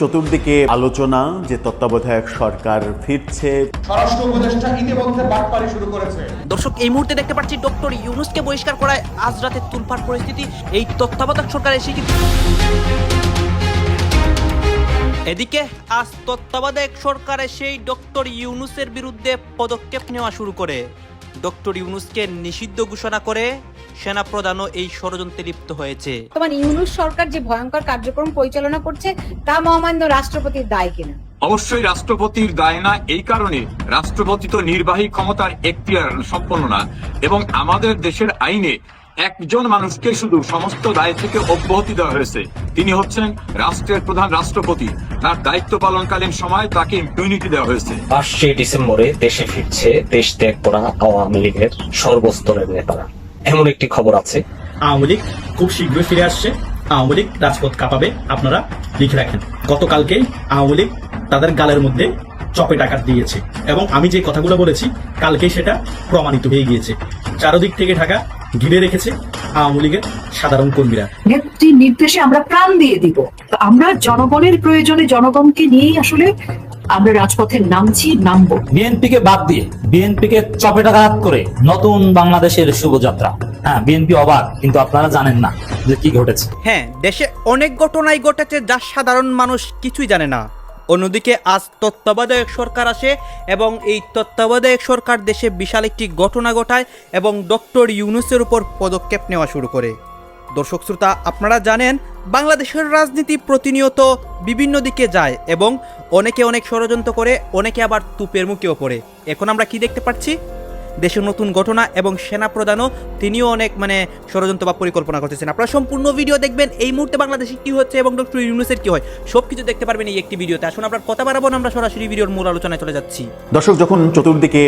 চতুর্দিকে আলোচনা যে তত্ত্বাবধায়ক সরকার ফিরছে। স্বরাষ্ট্র উপদেষ্টা ইতিমধ্যে বাটপারি শুরু করেছে। দর্শক এই মুহূর্তে দেখতে পাচ্ছি ডক্টর ইউনুসকে বহিষ্কার করায় আজ রাতে তুলপার পরিস্থিতি। এই তত্ত্বাবধায়ক সরকার এসে কিন্তু এদিকে আজ তত্ত্বাবধায়ক সরকার সেই ডক্টর ইউনুসের বিরুদ্ধে পদক্ষেপ নেওয়া শুরু করে। ডক্টর ইউনুসকে নিষিদ্ধ ঘোষণা করে সেনা প্রধানও এই ষড়যন্ত্রে লিপ্ত হয়েছে। বর্তমান ইউনুস সরকার যে ভয়ঙ্কর কার্যক্রম পরিচালনা করছে তা মহামান্য রাষ্ট্রপতির দায় কিনা? অবশ্যই রাষ্ট্রপতির দায় না এই কারণে রাষ্ট্রপতি তো নির্বাহী ক্ষমতার এখতিয়ার সম্পন্ন না এবং আমাদের দেশের আইনে একজন মানুষকে শুধু সমস্ত দায় থেকে অব্যাহতি দেওয়া হয়েছে। তিনি হচ্ছেন রাষ্ট্রের প্রধান রাষ্ট্রপতি। তার দায়িত্ব পালনকালীন সময় তাকে ইমিউনিটি দেওয়া হয়েছে। পাঁচই ডিসেম্বরে দেশে ফিরছে দেশ ত্যাগ করা আওয়ামী লীগের সর্বস্তরের নেতারা। এমন একটি খবর আছে। আওয়ামী লীগ খুব শীঘ্রই ফিরে আসছে। আওয়ামী লীগ রাজপথ কাঁপাবে আপনারা লিখে রাখেন। গতকালকে আওয়ামী লীগ তাদের গালের মধ্যে চপে টাকা দিয়েছে এবং আমি যে কথাগুলো বলেছি কালকে সেটা প্রমাণিত হয়ে গিয়েছে। চারদিক থেকে ঢাকা ঘিরে রেখেছে আওয়ামী লীগের সাধারণ কর্মীরা। নেত্রীর নির্দেশে আমরা প্রাণ দিয়ে দিব। তো আমরা জনগণের প্রয়োজনে জনগণকে নিয়েই আসলে আমরা রাজপথে নামছি নামবো। বিএনপিকে বাদ দিয়ে বিএনপিকে চপেটাঘাত করে নতুন বাংলাদেশের শুভযাত্রা। হ্যাঁ বিএনপি অবাক কিন্তু আপনারা জানেন না যে কি ঘটেছে। হ্যাঁ দেশে অনেক ঘটনাই ঘটেছে যা সাধারণ মানুষ কিছুই জানে না। অন্যদিকে আজ তত্ত্বাবধায়ক সরকার আসে এবং এই তত্ত্বাবধায়ক সরকার দেশে বিশাল একটি ঘটনা ঘটায় এবং ডক্টর ইউনুসের উপর পদক্ষেপ নেওয়া শুরু করে। দর্শক শ্রোতা, আপনারা জানেন, বাংলাদেশের রাজনীতি প্রতিনিয়ত বিভিন্ন দিকে যায় এবং অনেকে অনেক ষড়যন্ত্র করে, অনেকে আবার তুপের মুখেও পড়ে। এখন আমরা কি দেখতে পাচ্ছি? দেশের নতুন ঘটনা এবং সেনা প্রধানও তিনিও অনেক মানে ষড়যন্ত্র বা পরিকল্পনা করতেছেন। আপনারা সম্পূর্ণ ভিডিও দেখবেন এই মুহূর্তে বাংলাদেশে কি হচ্ছে এবং ডক্টর ইউনুসের কি হয় সব কিছু দেখতে পারবেন এই একটি ভিডিওতে। আসুন আপনার কথা বাড়াবো আমরা সরাসরি ভিডিওর মূল আলোচনায় চলে যাচ্ছি। দর্শক, যখন চতুর্দিকে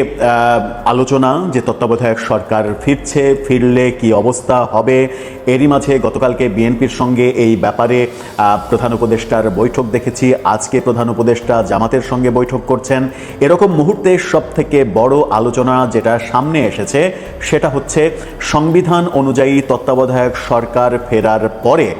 আলোচনা যে তত্ত্বাবধায়ক সরকার ফিরছে, ফিরলে কি অবস্থা হবে, এরই মাঝে গতকালকে বিএনপির সঙ্গে এই ব্যাপারে প্রধান উপদেষ্টার বৈঠক দেখেছি। আজকে প্রধান উপদেষ্টা জামাতের সঙ্গে বৈঠক করছেন। এরকম মুহূর্তে সব থেকে বড় আলোচনা যেটা সামনে এসেছে, সেটা হচ্ছে সংবিধান অনুযায়ী তত্ত্বাবধায়ক সরকার ফেরার পরে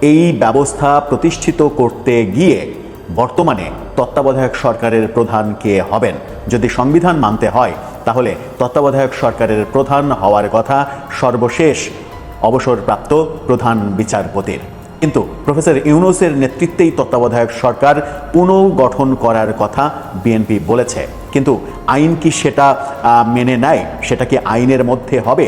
এই ব্যবস্থা প্রতিষ্ঠিত করতে গিয়ে বর্তমানে তত্ত্বাবধায়ক সরকারের প্রধান কে হবেন? যদি সংবিধান মানতে হয়, তাহলে তত্ত্বাবধায়ক সরকারের প্রধান হওয়ার কথা সর্বশেষ অবসরপ্রাপ্ত প্রধান বিচারপতির। কিন্তু প্রফেসর ইউনুসের নেতৃত্বেই তত্ত্বাবধায়ক সরকার পুনর্গঠন করার কথা বিএনপি বলেছে। কিন্তু আইন কি সেটা মেনে নেয়? সেটা কি আইনের মধ্যে হবে?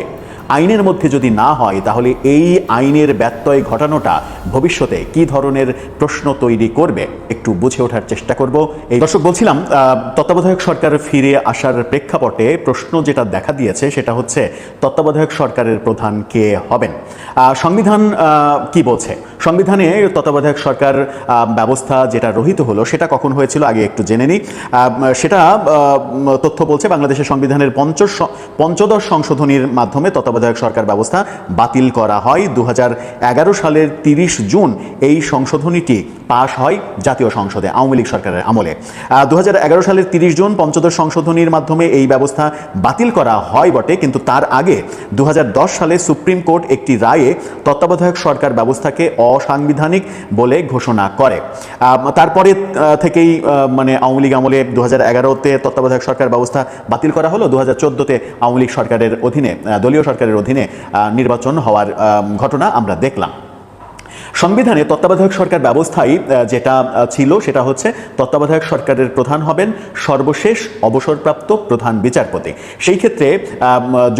আইনের মধ্যে যদি না হয়, তাহলে এই আইনের ব্যত্যয় ঘটানোটা ভবিষ্যতে কি ধরনের প্রশ্ন তৈরি করবে? একটু বুঝে ওঠার চেষ্টা করব। এই দর্শক, বলছিলাম তত্ত্বাবধায়ক সরকার ফিরে আসার প্রেক্ষাপটে প্রশ্ন যেটা দেখা দিয়েছে সেটা হচ্ছে, তত্ত্বাবধায়ক সরকারের প্রধান কে হবেন? সংবিধান কি বলছে? সংবিধানে তত্ত্বাবধায়ক সরকার ব্যবস্থা যেটা রহিত হলো সেটা কখন হয়েছিল আগে একটু জেনে নিই। সেটা তথ্য বলছে বাংলাদেশের সংবিধানের পঞ্চশ, পঞ্চদশ সংশোধনীর মাধ্যমে তত্ত্বাবধায়ক সরকার ব্যবস্থা বাতিল করা হয়। দু হাজার এগারো সালের তিরিশ জুন এই সংশোধনীটি পাশ হয় জাতীয় সংসদে, আওয়ামী লীগ সরকারের আমলে। দু হাজার এগারো সালের তিরিশ জুন পঞ্চদশ সংশোধনীর মাধ্যমে এই ব্যবস্থা বাতিল করা হয় বটে। কিন্তু তার আগে দু হাজার দশ সালে সুপ্রিম কোর্ট একটি রায়ে তত্ত্বাবধায়ক সরকার ব্যবস্থাকে অসাংবিধানিক বলে ঘোষণা করে। তারপরে থেকেই মানে আওয়ামী লীগ আমলে দু হাজার তত্ত্বাবধায়ক সরকার ব্যবস্থা বাতিল করা হলো। দু হাজার চোদ্দোতে আওয়ামী লীগ সরকারের অধীনে দলীয় সরকারের অধীনে আহ, নির্বাচন হওয়ার ঘটনা আমরা দেখলাম। সংবিধানে তত্ত্বাবধায়ক সরকার ব্যবস্থায় যেটা ছিল সেটা হচ্ছে তত্ত্বাবধায়ক সরকারের প্রধান হবেন সর্বশেষ অবসরপ্রাপ্ত প্রধান বিচারপতি। সেই ক্ষেত্রে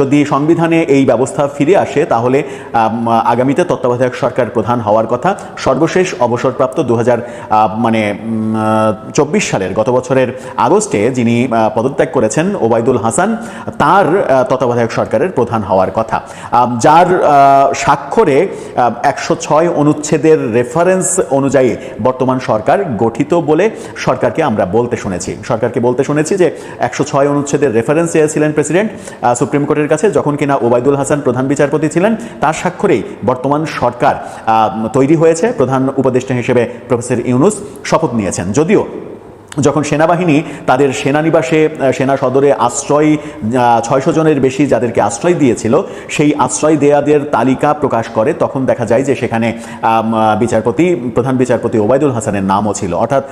যদি সংবিধানে এই ব্যবস্থা ফিরে আসে, তাহলে আগামীতে তত্ত্বাবধায়ক সরকার প্রধান হওয়ার কথা। সর্বশেষ অবসরপ্রাপ্ত দু হাজার মানে চব্বিশ সালের গত বছরের আগস্টে যিনি পদত্যাগ করেছেন ওবায়দুল হাসান, তার তত্ত্বাবধায়ক সরকারের প্রধান হওয়ার কথা। যার স্বাক্ষরে একশো ছয় অনুচ্ছেদের রেফারেন্স অনুযায়ী বর্তমান সরকার গঠিত বলে সরকারকে আমরা বলতে শুনেছি। সরকারকে বলতে শুনেছি যে একশো ছয় অনুচ্ছেদের রেফারেন্স চেয়েছিলেন প্রেসিডেন্ট সুপ্রিম কোর্টের কাছে যখন কিনা ওবায়দুল হাসান প্রধান বিচারপতি ছিলেন, তার স্বাক্ষরেই বর্তমান সরকার তৈরি হয়েছে প্রধান উপদেষ্টা হিসেবে প্রফেসর ইউনুস শপথ নিয়েছেন। যদিও যখন সেনাবাহিনী তাদের সেনানিবাসে সেনা সদরে আশ্রয় ছয়শো জনের বেশি যাদেরকে আশ্রয় দিয়েছিল, সেই আশ্রয় দেয়াদের তালিকা প্রকাশ করে তখন দেখা যায় যে সেখানে বিচারপতি, প্রধান বিচারপতি ওবায়দুল হাসানের নামও ছিল। অর্থাৎ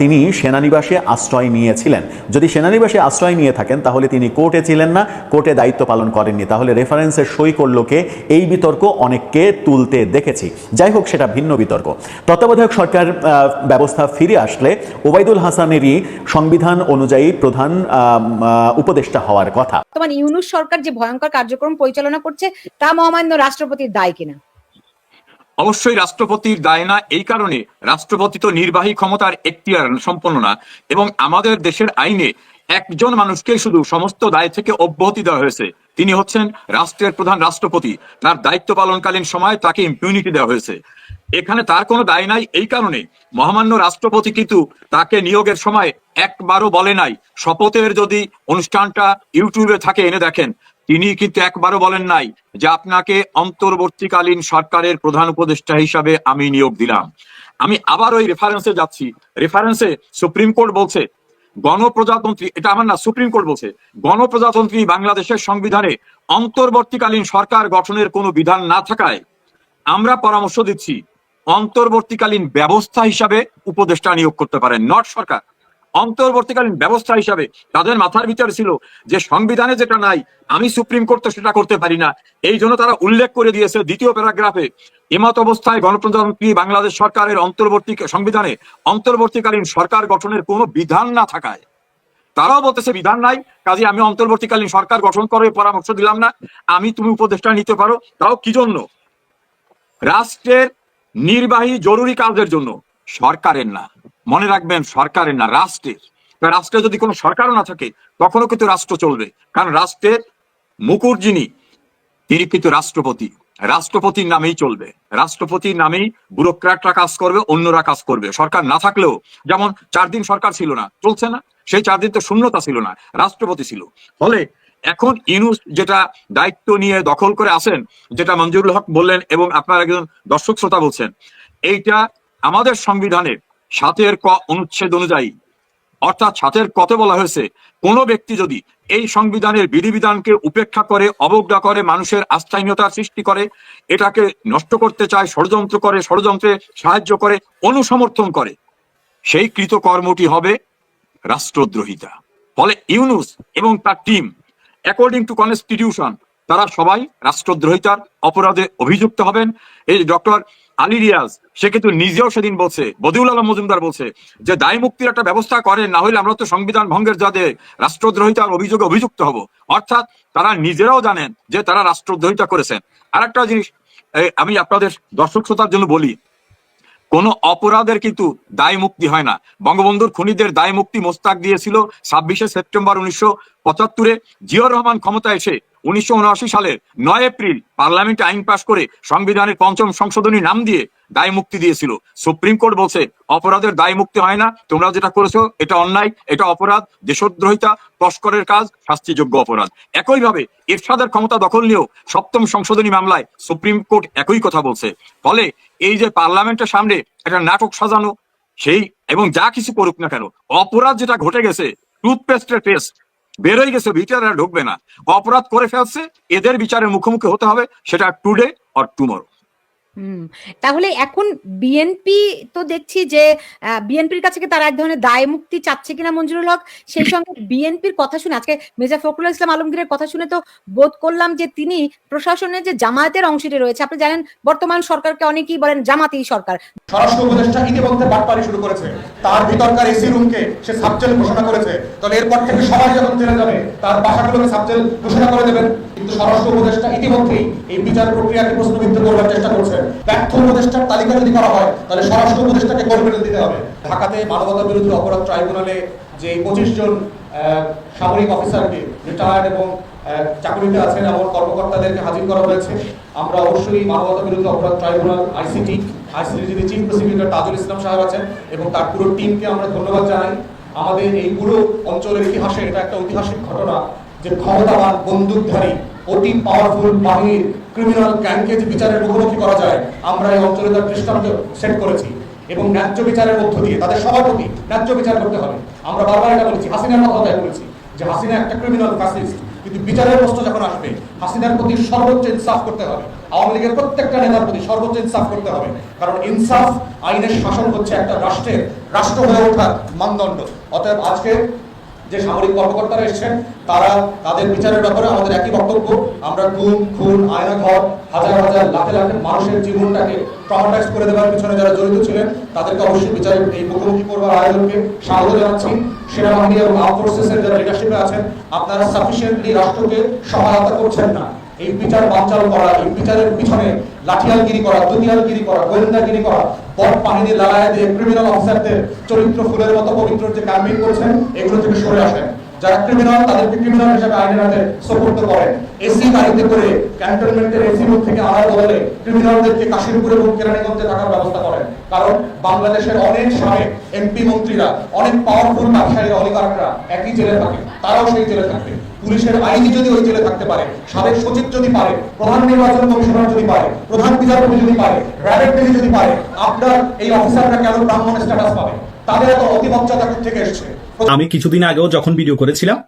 তিনি সেনানিবাসে আশ্রয় নিয়েছিলেন। যদি সেনানিবাসে আশ্রয় নিয়ে থাকেন, তাহলে তিনি কোর্টে ছিলেন না, কোর্টে দায়িত্ব পালন করেননি। তাহলে রেফারেন্সের সই করলোকে এই বিতর্ক অনেককে তুলতে দেখেছি। যাই হোক, সেটা ভিন্ন বিতর্ক। তত্ত্বাবধায়ক সরকার ব্যবস্থা ফিরে আসলে ওবায়দুল হাসানেরই সংবিধান অনুযায়ী প্রধান উপদেষ্টা হওয়ার কথা। বর্তমান ইউনুস সরকার যে ভয়ঙ্কর কার্যক্রম পরিচালনা করছে তা মহামান্য রাষ্ট্রপতির দায় কিনা? অবশ্যই রাষ্ট্রপতির দায় না এই কারণে রাষ্ট্রপতি তো নির্বাহী ক্ষমতার এখতিয়ার সম্পন্ন না এবং আমাদের দেশের আইনে একজন মানুষকে শুধু সমস্ত দায় থেকে অব্যাহতি দেওয়া হয়েছে। তিনি হচ্ছেন রাষ্ট্রের প্রধান রাষ্ট্রপতি। তার দায়িত্ব পালনকালীন সময় তাকে ইম্পিউনিটি দেওয়া হয়েছে। এখানে তার কোনো দায় নাই এই কারণে। মহামান্য রাষ্ট্রপতি কিন্তু তাকে নিয়োগের সময় একবারও বলে নাই। শপথের যদি অনুষ্ঠানটা ইউটিউবে থাকে, এনে দেখেন। তিনি কিন্তু একবারও বলেন নাই যে আপনাকে অন্তর্বর্তীকালীন সরকারের প্রধান উপদেষ্টা হিসাবে আমি নিয়োগ দিলাম। আমি আবার ওই রেফারেন্সে যাচ্ছি। রেফারেন্সে সুপ্রিম কোর্ট বলছে গণপ্রজাতন্ত্রী, এটা আমার না, সুপ্রিম কোর্ট বলছে, গণপ্রজাতন্ত্রী বাংলাদেশের সংবিধানে অন্তর্বর্তীকালীন সরকার গঠনের কোনো বিধান না থাকায় আমরা পরামর্শ দিচ্ছি, অন্তর্বর্তীকালীন ব্যবস্থা হিসাবে উপদেষ্টা নিয়োগ করতে পারেন, নট সরকার। অন্তর্বর্তীকালীন ব্যবস্থা হিসাবে তাদের মাথার ভিতরে ছিল যে সংবিধানে যেটা নাই, আমি সুপ্রিম কোর্ট তো সেটা করতে পারি না। এই জন্য তারা উল্লেখ করে দিয়েছে দ্বিতীয় প্যারাগ্রাফে, এমত অবস্থায় গণপ্রজাতন্ত্রী বাংলাদেশ সরকারের অন্তর্বর্তী সংবিধানে অন্তর্বর্তীকালীন সরকার গঠনের কোনো বিধান না থাকায়। তারাও বলতেছে বিধান নাই, কাজে আমি অন্তর্বর্তীকালীন সরকার গঠন করে পরামর্শ দিলাম না, আমি তুমি উপদেষ্টা নিতে পারো, তাও কি জন্য? রাষ্ট্রের নির্বাহী জরুরি কাজের জন্য, সরকারের না। মনে রাখবেন সরকারের না, রাষ্ট্রের। রাষ্ট্রে যদি কোনো সরকারও না থাকে, তখনও কিন্তু রাষ্ট্র চলবে। কারণ রাষ্ট্রের মুকুর যিনি তিনি কিন্তু রাষ্ট্রপতি। রাষ্ট্রপতির নামেই চলবে। রাষ্ট্রপতির নামেই ব্যুরোক্রাটরা কাজ করবে, অন্যরা কাজ করবে। সরকার না থাকলেও, যেমন চার দিন সরকার ছিল না, চলছে না। সেই চার দিন তো শূন্যতা ছিল না, রাষ্ট্রপতি ছিল। ফলে এখন ইনুস যেটা দায়িত্ব নিয়ে দখল করে আসেন যেটা মঞ্জুরুল হক বললেন এবং আপনার একজন দর্শক শ্রোতা বলছেন, এইটা আমাদের সংবিধানের সাতের ক অনুচ্ছেদ অনুযায়ী, অর্থাৎ সাতের কতে বলা হয়েছে, কোন ব্যক্তি যদি এই সংবিধানের বিধিবিধানকে উপেক্ষা করে, অবজ্ঞা করে, মানুষের আস্থাহীনতার সৃষ্টি করে, এটাকে নষ্ট করতে চায়, ষড়যন্ত্র করে, ষড়যন্ত্রে সাহায্য করে, অনুসমর্থন করে, সেই কৃতকর্মটি হবে রাষ্ট্রদ্রোহিতা। ফলে ইউনুস এবং তার টিম অ্যাকর্ডিং টু কনস্টিটিউশন তারা সবাই রাষ্ট্রদ্রোহিতার অপরাধে অভিযুক্ত হবেন। এই ডক্টর আলী রিয়াজ, সে কিন্তু নিজেও সেদিন বলছে, বদিউল আলম মজুমদার বলছে যে, দায় মুক্তির একটা ব্যবস্থা করেন, না হলে আমরা তো সংবিধান ভঙ্গের যাদের রাষ্ট্রদ্রোহিতার অভিযোগে অভিযুক্ত হব। অর্থাৎ তারা নিজেরাও জানেন যে, তারা রাষ্ট্রদ্রোহিতা করেছেন। আর একটা জিনিস আমি আপনাদের দর্শক শ্রোতার জন্য বলি, কোন অপরাধের কিন্তু দায় মুক্তি হয় না। বঙ্গবন্ধুর খুনিদের দায় মুক্তি মোস্তাক দিয়েছিল ছাব্বিশে সেপ্টেম্বর উনিশশো পঁচাত্তরে। জিয়র রহমান ক্ষমতা এসে উনিশশো উনআশি সালের নয় এপ্রিল পার্লামেন্টে আইন পাশ করে সংবিধানের পঞ্চম সংশোধনী নাম দিয়ে দায় মুক্তি দিয়েছিল। সুপ্রিম কোর্ট বলছে, অপরাধের দায় মুক্তি হয় না, তোমরা যেটা করেছ এটা অন্যায়, এটা অপরাধ, দেশদ্রোহিতা, তস্করের কাজ, শাস্তিযোগ্য অপরাধ। একইভাবে এরশাদের ক্ষমতা দখল নিয়েও সপ্তম সংশোধনী মামলায় সুপ্রিম কোর্ট একই কথা বলছে। ফলে এই যে পার্লামেন্টের সামনে একটা নাটক সাজানো, সেই এবং যা কিছু করুক না কেন, অপরাধ যেটা ঘটে গেছে টুথপেস্টের টেস্ট বেরোয় গেছে, বিচার ঢুকবে না। অপরাধ করে ফেলছে, এদের বিচারের মুখোমুখি হতে হবে, সেটা টুডে অর টুমরো হুম তাহলে এখন বিএনপি তো দেখছি যে বিএনপির কাছে কি তারা এক ধরনের দায় মুক্তি চাচ্ছে কিনা মঞ্জুরুল হক? সেই সঙ্গে বিএনপির কথা শুনে আজকে ফখরুল ইসলাম আলমগীরের কথা শুনে তো বোধ করলাম যে তিনি প্রশাসনের যে জামায়াতের অংশটি রয়েছে আপনি জানেন বর্তমান সরকারকে অনেকেই বলেন জামাতি সরকার। স্বরাষ্ট্র উপদেষ্টা ইতিমধ্যে বাটপারি শুরু করেছে। তার ভিতরকার এসি রুমকে সে সাবজেল ঘোষণা করেছে। তাহলে এরপর থেকে সবাই যখন যাবে তার বাসাগুলোকে সাবজেল ঘোষণা করে দেবেন। স্বরাষ্ট্র উপদেষ্টা এই বিচার প্রক্রিয়াকে প্রশ্নবিদ্ধ করবার চেষ্টা ব্যর্থ উপদেষ্টার তালিকা যদি করা হয়, তাহলে স্বরাষ্ট্র উপদেষ্টাকে দিতে হবে। ঢাকাতে মানবতা বিরোধী অপরাধ ট্রাইব্যুনালে যে পঁচিশ জন সামরিক অফিসারকে রিটায়ার্ড এবং চাকরিতে আছেন এমন কর্মকর্তাদেরকে হাজির করা হয়েছে। আমরা অবশ্যই মানবতা বিরোধী অপরাধ ট্রাইব্যুনাল, আইসিটি আইসিটি যিনি চিফ প্রসিকিউটর তাজুল ইসলাম সাহেব আছেন এবং তার পুরো টিমকে আমরা ধন্যবাদ জানাই। আমাদের এই পুরো অঞ্চলের ইতিহাসে এটা একটা ঐতিহাসিক ঘটনা। যে ক্ষমতাবান বন্দুকধারী, অতি পাওয়ারফুল বাহিনীর ক্রিমিনাল গ্যাংকে যে বিচারের মুখোমুখি করা যায়, আমরা এই অঞ্চলে তার দৃষ্টান্ত সেট করেছি এবং ন্যায্য বিচারের মধ্য দিয়ে তাদের সবার প্রতি ন্যায্য বিচার করতে হবে। আমরা বারবার এটা বলেছি, হাসিনার কথা তাই বলেছি যে হাসিনা একটা ক্রিমিনাল ফ্যাসিস্ট কিন্তু বিচারের প্রশ্ন যখন আসবে, হাসিনার প্রতি সর্বোচ্চ ইনসাফ করতে হবে। আওয়ামী লীগের প্রত্যেকটা নেতার প্রতি সর্বোচ্চ ইনসাফ করতে হবে। কারণ ইনসাফ আইনের শাসন হচ্ছে একটা রাষ্ট্রের, রাষ্ট্র হয়ে ওঠার মানদণ্ড। অতএব আজকে যে সামরিক কর্মকর্তারা এসছেন, তারা তাদের বিচারের ব্যাপারে আমাদের একই বক্তব্য। আমরা গুম খুন আয়না ঘর হাজার হাজার, লাখে লাখে মানুষের জীবনটাকে ট্রমাটাইজ করে দেওয়ার পিছনে যারা জড়িত ছিলেন, তাদেরকে অবশ্যই বিচারে এই মুখোমুখি করবার আয়োজনকে স্বাগত জানাচ্ছি। সেনাবাহিনী এবং আর্ম ফোর্সেসের যারা লিডারশিপে আছেন, আপনারা সাফিসিয়েন্টলি রাষ্ট্রকে সহায়তা করছেন না। এই বিচার বানচাল করা, এই বিচারের পিছনে লাঠিয়ালগিরি করা দুনিয়ালগিরি করা, গোয়েন্দাগিরি করা বট বাহিনী লড়াই দিয়ে ক্রিমিনাল অফিসারদের চরিত্র ফুলের মতো পবিত্র যে ক্যাম্পেইন করছেন, এগুলো থেকে সরে আসেন। যারা ক্রিমিনাল তাদেরকে ক্রিমিনাল আইনের হাতে এসি গাড়িতে করে ক্যান্টনমেন্টের এসি রুম থেকে আনার বদলে ক্রিমিনালদেরকে কেরানীগঞ্জে থাকার ব্যবস্থা করেন। কারণ বাংলাদেশের অনেক সাবেক এমপি মন্ত্রীরা, অনেক পাওয়ারফুল ব্যবসায়ীরা অলিগারকরা একই জেলে থাকে, তারাও সেই জেলে থাকবে পুলিশের আইনি যদি ওই জেলে থাকতে পারে, সাবেক সচিব যদি পারে, প্রধান নির্বাচন কমিশনার যদি পারে, প্রধান বিচারপতি যদি পারে র্যাবের ডিজি যদি পারে, আপনার এই অফিসাররা কেন ব্রাহ্মণ স্ট্যাটাস পাবে? তাদের এত অতিমর্যাদা থেকে এসছে? আমি কিছুদিন আগেও যখন ভিডিও করেছিলাম,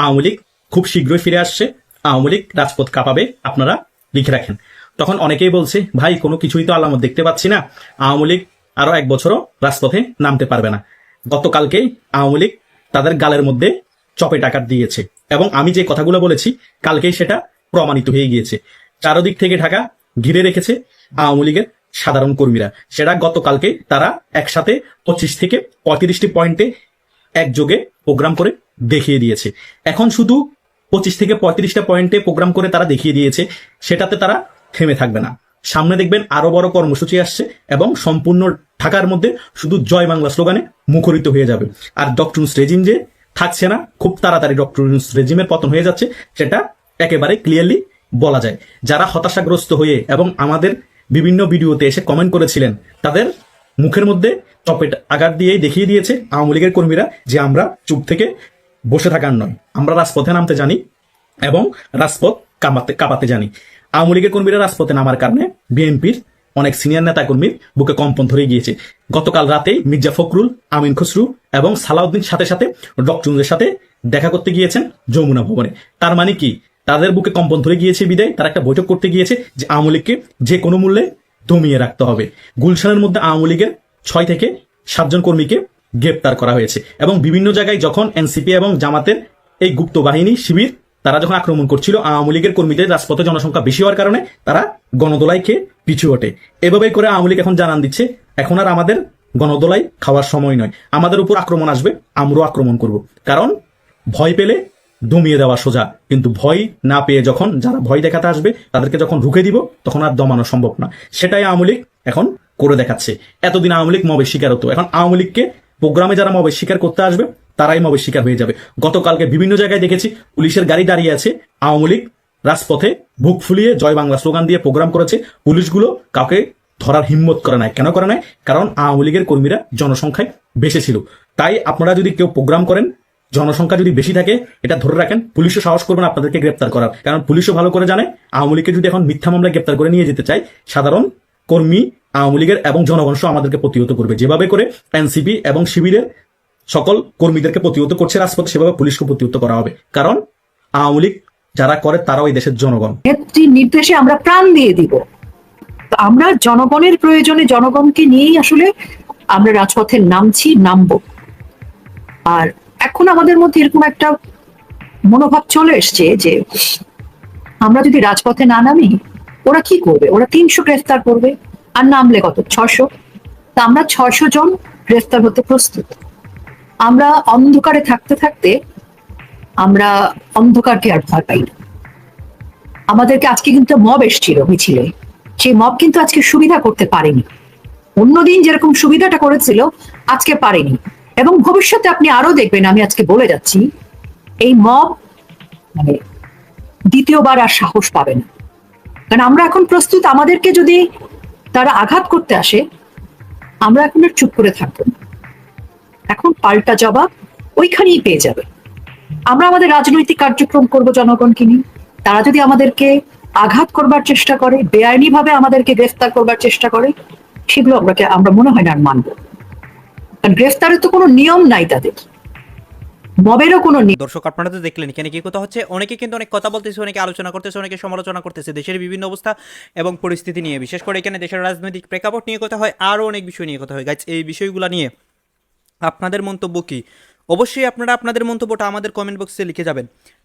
আওয়ামী লীগ খুব শীঘ্রই ফিরে আসছে, আওয়ামী লীগ রাজপথ কাঁপাবে, আপনারা লিখে রাখেন। তখন অনেকেই বলছে, ভাই, কোনো কিছুই তো আলামত দেখতে পাচ্ছি না, আওয়ামী লীগ আরও এক বছরও রাজপথে নামতে পারবে না। গতকালকেই আওয়ামী লীগ তাদের গালের মধ্যে চপে টাকার দিয়েছে। এবং আমি যে কথাগুলো বলেছি, কালকেই সেটা প্রমাণিত হয়ে গিয়েছে। চারদিক থেকে ঢাকা ঘিরে রেখেছে আওয়ামী লীগের সাধারণ কর্মীরা। সেটা গতকালকে তারা একসাথে পঁচিশ থেকে পঁয়ত্রিশটি পয়েন্টে একযোগে প্রোগ্রাম করে দেখিয়ে দিয়েছে। এখন শুধু পঁচিশ থেকে পঁয়ত্রিশটা পয়েন্টে প্রোগ্রাম করে তারা দেখিয়ে দিয়েছে, সেটাতে তারা থেমে থাকবে না। সামনে দেখবেন আরও বড় কর্মসূচি আসছে এবং সম্পূর্ণ ঢাকার মধ্যে শুধু জয় বাংলা স্লোগানে মুখরিত হয়ে যাবে। আর ডক্টর রেজিম যে থাকছে না। খুব তাড়াতাড়ি ডক্টর রেজিমের পতন হয়ে যাচ্ছে। সেটা একেবারে ক্লিয়ারলি বলা যায়। যারা হতাশাগ্রস্ত হয়ে এবং আমাদের বিভিন্ন ভিডিওতে এসে কমেন্ট করেছিলেন, তাদের মুখের মধ্যে চপেট আঘাত দিয়েই দেখিয়ে দিয়েছে আওয়ামী লীগের কর্মীরা যে আমরা চুপ থেকে বসে থাকার নয়। আমরা রাজপথে নামতে জানি এবং রাজপথ কামাতে কাঁপাতে জানি। আওয়ামী লীগের কর্মীরা রাজপথে নামার কারণে বিএনপির অনেক সিনিয়র নেতা কর্মীর বুকে কম্পন ধরে গিয়েছে। গতকাল রাতেই মির্জা ফখরুল, আমিন খসরু এবং সালাউদ্দিন সাথে সাথে ডক্টরদের সাথে দেখা করতে গিয়েছেন যমুনা ভবনে। তার মানে কি? তাদের বুকে কম্পন ধরে গিয়েছে বিদায়, তারা একটা বৈঠক করতে গিয়েছে যে আওয়ামী লীগকে যে কোনো মূল্যে দমিয়ে রাখতে হবে। গুলশানের মধ্যে আওয়ামী লীগের ছয় থেকে সাতজন কর্মীকে গ্রেপ্তার করা হয়েছে এবং বিভিন্ন জায়গায় যখন এনসিপি এবং জামাতের এই গুপ্ত বাহিনী, শিবির, তারা যখন আক্রমণ করছিল, আওয়ামী লীগের কর্মীদের রাজপথে জনসংখ্যা বেশি হওয়ার কারণে তারা গণদোলাই খেয়ে পিছু ওঠে এভাবেই করে আওয়ামী লীগ এখন জানান দিচ্ছে এখন আর আমাদের গণদোলাই খাওয়ার সময় নয়। আমাদের উপর আক্রমণ আসবে, আমরাও আক্রমণ করব। কারণ ভয় পেলে দমিয়ে দেওয়া সোজা, কিন্তু ভয় না পেয়ে যখন যারা ভয় দেখাতে আসবে, তাদেরকে যখন রুখে দিব, তখন আর দমানো সম্ভব না। সেটাই আওয়ামী লীগ এখন করে দেখাচ্ছে। এতদিন আওয়ামী লীগ মবের শিকার হতো এখন আওয়ামী লীগকে প্রোগ্রামে যারা মবের শিকার করতে আসবে, তারাই মবের শিকার হয়ে যাবে। গতকালকে বিভিন্ন জায়গায় দেখেছি পুলিশের গাড়ি দাঁড়িয়ে আছে। আওয়ামী লীগ রাজপথে বুক ফুলিয়ে জয় বাংলা স্লোগান দিয়ে প্রোগ্রাম করেছে। পুলিশগুলো কাউকে ধরার হিম্মত করে নাই। কেন করে নাই? কারণ আওয়ামী লীগের কর্মীরা জনসংখ্যায় বেশি ছিল। তাই আপনারা যদি কেউ প্রোগ্রাম করেন, জনসংখ্যা যদি বেশি থাকে, এটা ধরে রাখেন, পুলিশও সাহস করবেন আপনাদেরকে গ্রেপ্তার করার। কারণ পুলিশও ভালো করে জানে, আওয়ামী লীগকে যদি এখন মিথ্যা মামলায় গ্রেপ্তার করে নিয়ে যেতে চায়, সাধারণ কর্মী, আওয়ামী লীগের এবং জনগণ আমাদেরকে প্রতিহত করবে। যেভাবে করে এনসিপি এবং শিবিরের সকল কর্মীদেরকে প্রতিহত করছে রাজপথে, সেভাবে পুলিশকে প্রতিহত করা হবে। কারণ আওয়ামী লীগ যারা করে, তারাও এই দেশের জনগণ। নির্দেশে আমরা প্রাণ দিয়ে দিব। আমরা জনগণের প্রয়োজনে জনগণকে নিয়েই আসলে আমরা রাজপথে নামছি, নামবো। আর এখন আমাদের মধ্যে এরকম একটা মনোভাব চলে এসছে যে আমরা যদি রাজপথে না নামি, ওরা কি করবে? ওরা তিনশো গ্রেফতার করবে আর নামলে কত? ছশো তা আমরা ছশো জন গ্রেফতার হতে প্রস্তুত। আমরা অন্ধকারে থাকতে থাকতে আমরা অন্ধকারকে আর ভয় পাই না। আমাদেরকে আজকে কিন্তু মব এসছিল, মিছিলে। সেই মব কিন্তু আজকে সুবিধা করতে পারেনি। অন্যদিন যেরকম সুবিধাটা করেছিল, আজকে পারেনি। এবং ভবিষ্যতে আপনি আরও দেখবেন, আমি আজকে বলে যাচ্ছি, এই মব মানে দ্বিতীয়বার আর সাহস পাবে না। কারণ আমরা এখন প্রস্তুত, আমাদেরকে যদি তারা আঘাত করতে আসে, আমরা এখন আর চুপ করে থাকব। এখন পাল্টা জবাব ওইখানেই পেয়ে যাবে। আমরা আমাদের রাজনৈতিক কার্যক্রম করব জনগণকে নিয়ে। তারা যদি আমাদেরকে আঘাত করবার চেষ্টা করে বেআইনি ভাবে আমাদেরকে গ্রেফতার করবার চেষ্টা করে, সেগুলো আমরা আমরা মনে হয় না আর মানবো। গ্রেফতারের তো কোনো নিয়ম নাই তাদের। মবেরও কোনো দর্শক, আপনারা তো দেখলেন, এখানে কি কথা হচ্ছে? অনেকে কিন্তু অনেক কথা বলতেছে, অনেকে আলোচনা করতেছে, অনেকে সমালোচনা করতেছে, দেশের বিভিন্ন অবস্থা এবং পরিস্থিতি নিয়ে। বিশেষ করে এখানে দেশের রাজনৈতিক প্রেক্ষাপট নিয়ে কথা হয়, আরও অনেক বিষয় নিয়ে কথা হয়। গাইজ এই বিষয়গুলো নিয়ে আপনাদের মন্তব্য কি? অবশ্যই আপনারা আপনাদের মন্তব্যটা আমাদের কমেন্ট বক্সে লিখে যাবেন।